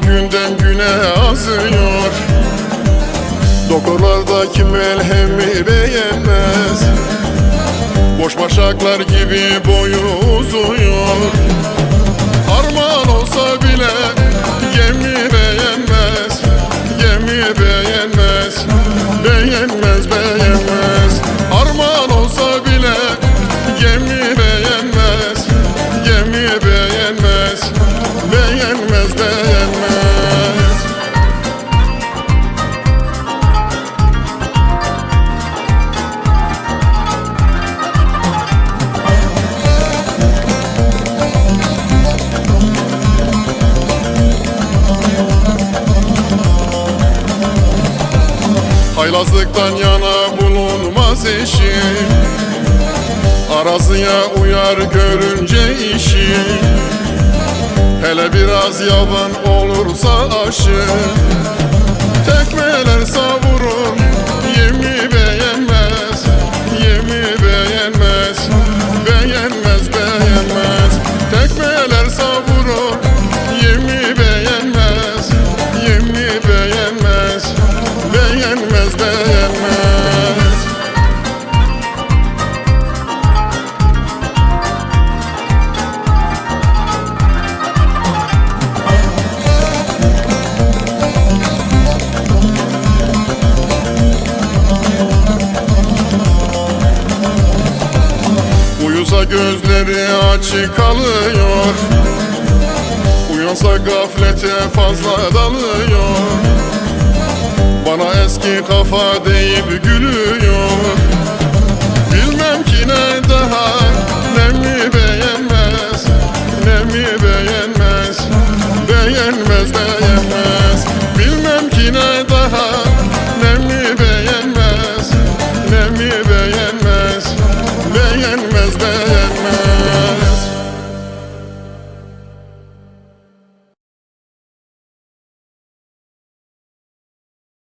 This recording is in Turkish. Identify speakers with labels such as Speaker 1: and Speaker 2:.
Speaker 1: günden güne azıyor. Doktorlardaki melhemi beğenmez Boş başaklar gibi boyu uzuyor Haylazlıktan yana bulunmaz eşi Arazıya uyar görünce işi Hele biraz yavan olursa aşı Tekmeler savurur Yemi beğenmez Yemi beğenmez Beğenmez beğenmez. Tekmeler savurur Yemi beğenmez Yemi beğenmez Beğenmez Uyusa gözleri açık kalıyor Uyansa gaflete fazla dalıyor. Bana eski kafa deyip gülüyor. Bilmem ki ne